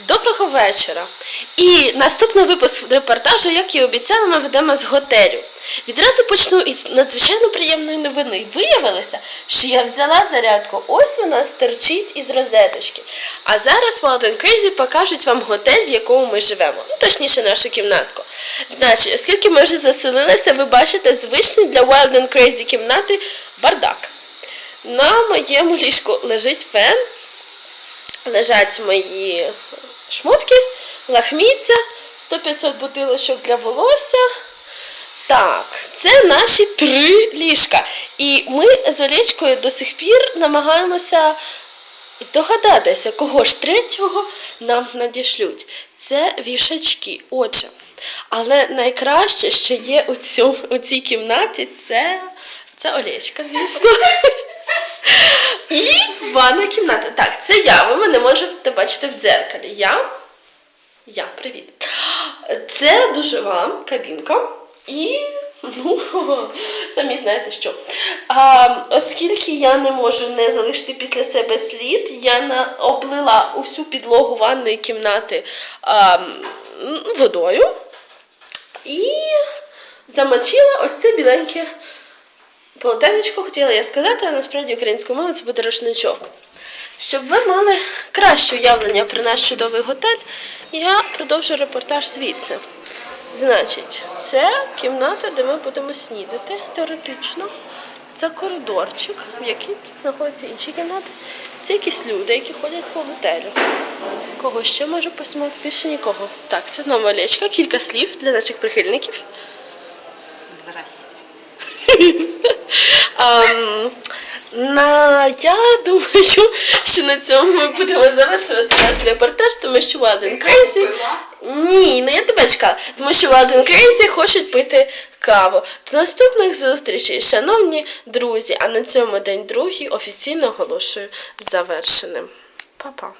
Доброго вечора. І наступний випуск репортажу, як і обіцяла, ми ведемо з готелю. Відразу почну із надзвичайно приємної новини. Виявилося, що я взяла зарядку. Ось вона стерчить із розеточки. А зараз Wild and Crazy покажуть вам готель, в якому ми живемо. Ну, точніше, нашу кімнатку. Значить, оскільки ми вже заселилися, ви бачите звичний для Wild and Crazy кімнати бардак. На моєму ліжку лежить фен, лежать мої шмотки, лахміття, 100-500 бутилочок для волосся. Так, це наші три ліжка. І ми з Олечкою до сих пір намагаємося здогадатися, кого ж третього нам надішлють. Це вішачки. Отже. Але найкраще, що є у, цьому, у цій кімнаті, це, це Олечка, звісно. І ванна кімната. Так, це я. Ви мене можете бачити в дзеркалі. Я. Я, привіт. Це душова кабінка. І, ну, самі знаєте що. А, оскільки я не можу не залишити після себе слід, я на, облила усю підлогу ванної кімнати а, водою і замочила ось це біленьке полотенечко, хотіла я сказати, а насправді українською мовою це буде рушничок. Щоб ви мали краще уявлення про наш чудовий готель, я продовжу репортаж звідси. Значить, це кімната, де ми будемо снідати теоретично. Це коридорчик, в якій знаходяться інші кімнати. Це якісь люди, які ходять по готелю. Кого ще можу посмати? Більше нікого. Так, це знову Олечка, кілька слів для наших прихильників. Здрасте. Ам, на, я думаю, що на цьому ми будемо завершувати наш репортаж, тому що Wild and Crazy... Ні, ну я тебе чекала, тому що Wild and Crazy хочуть пити каву. До наступних зустрічей, шановні друзі, а на цьому день другий офіційно оголошую завершеним. Па-па.